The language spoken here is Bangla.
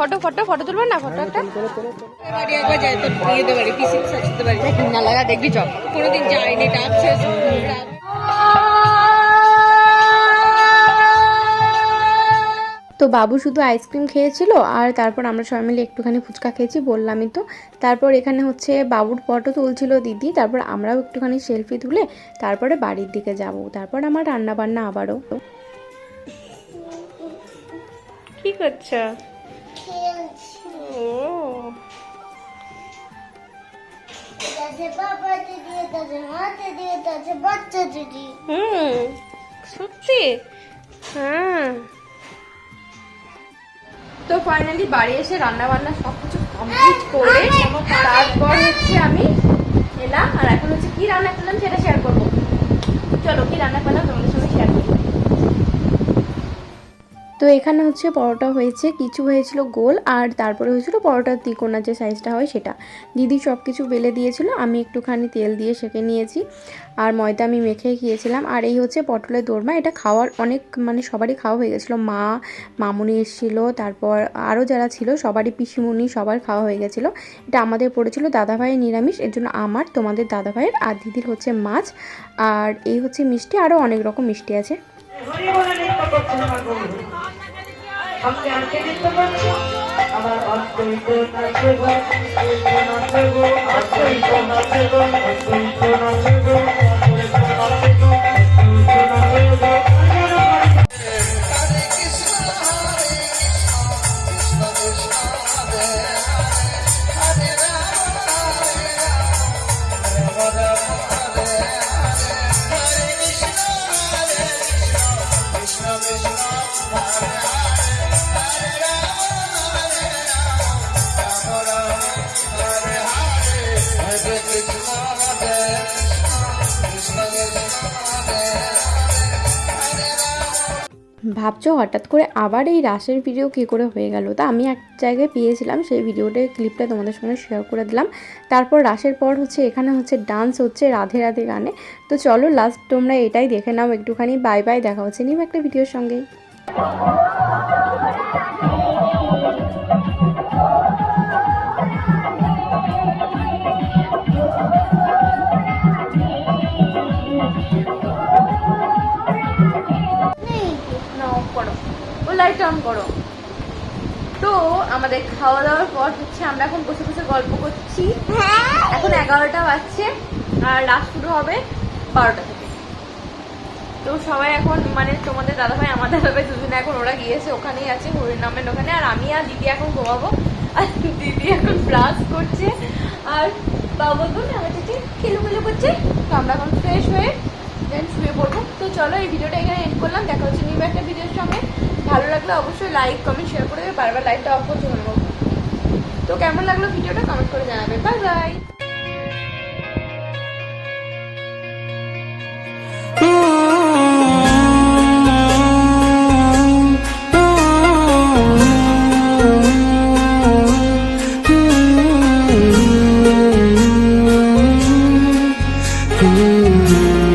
ফটো ফটো ফটো তুলবো না? ফটো একটা? বাড়ি একবার যাই তো বিয়েতে বাড়ি পিসির সাথে বাড়ি না লাগা দেখবি চল। কোনোদিন যাইনি ডাক- তো বাবু শুধু আইসক্রিম খেয়েছিল আর তারপর আমরা সবাই মিলে একটুখানি ফুচকা খেয়েছি বললামই তো। তারপর এখানে হচ্ছে বাবুর ফটো তুলছিল দিদি তারপর আমরাও একটুখানি সেলফি তুলে তারপরে বাড়ির দিকে যাব। তারপর আমার রান্না বান্না আবারও। কি করছ? তাতে বাবা দিদি আছে মা দিদি আছে বাচ্চা দিদি। হুম সত্যি? হ্যাঁ। তো ফাইনালি বাড়ি এসে রান্না বান্না সব কিছু কমপ্লিট করে তারপর হচ্ছে আমি এলাম আর এখন হচ্ছে কি রান্না করলাম সেটা শেয়ার করব চলো কি রান্না করলাম তোমাদের সঙ্গে শেয়ার করব তো এখানে হচ্ছে পরোটা হয়েছে, কিছু হয়েছিল গোল আর তারপরে হয়েছিল পরোটার তিকোনা যে সাইজটা হয় সেটা। দিদি সব কিছু বেলে দিয়েছিল, আমি একটুখানি তেল দিয়ে সেঁকে নিয়েছি আর ময়দা আমি মেখে গিয়েছিলাম আর এই হচ্ছে পটলের দোরমা, এটা খাওয়ার অনেক মানে সবারই খাওয়া হয়ে গেছিল। মা, মামুনি এসেছিল, তারপর আরও যারা ছিল, সবারই পিসিমুনি, সবার খাওয়া হয়ে গেছিল। এটা আমাদের পড়েছিল দাদাভাইয়ের নিরামিষ, এর জন্য আমার, তোমাদের দাদাভাইয়ের আর দিদির হচ্ছে মাছ। আর এই হচ্ছে মিষ্টি আরও অনেক রকম মিষ্টি আছে। হরি বলে নৃত্য করছে আমার অদ্বৈত নাচে গো অদ্বৈত নাচে গো অদ্বৈত নাচে ভাবছ হঠাৎ করে আবার এই রাসের ভিডিও কী করে হয়ে গেল? তা আমি এক জায়গায় পেয়েছিলাম, সেই ভিডিওটা ক্লিপটা তোমাদের সঙ্গে শেয়ার করে দিলাম। তারপর রাসের পর হচ্ছে এখানে হচ্ছে ডান্স হচ্ছে রাধে রাধে গানে। তো চলো লাস্ট তোমরা এটাই দেখে নাও একটুখানি। বাই বাই দেখা হচ্ছে নিম একটা ভিডিওর সঙ্গে। লাইট অন করো। তো আমাদের খাওয়া দাওয়ার পর হচ্ছে আমরা এখন বসে বসে গল্প করছি। এখন এগারোটা বাজছে আর রাত শুরু হবে বারোটা থেকে। তো সবাই এখন মানে তোমাদের দাদাভাই, আমার দাদাভাই দুজনে এখন ওরা গিয়েছে, ওখানেই আছে হরিনামের ওখানে। আর আমি আর দিদি এখন ঘুমাবো। আর দিদি এখন ব্রাশ করছে। আর বাবা তো আমার চাচি খেলু খেলু করছে। তো আমরা এখন ফ্রেশ হয়ে দেন শুয়ে পড়ব। তো চলো এই ভিডিওটা এখানে এন্ড করলাম। দেখা হচ্ছে নিউ একটা ভিডিওর সঙ্গে। ভালো লাগলে অবশ্যই লাইক কমেন্ট শেয়ার করে দেবে বারবার লাইকটা অফ করতে মনে তো কেমন লাগল ভিডিওটা কমেন্ট করে জানাবে বাই বাই Mm-hmm.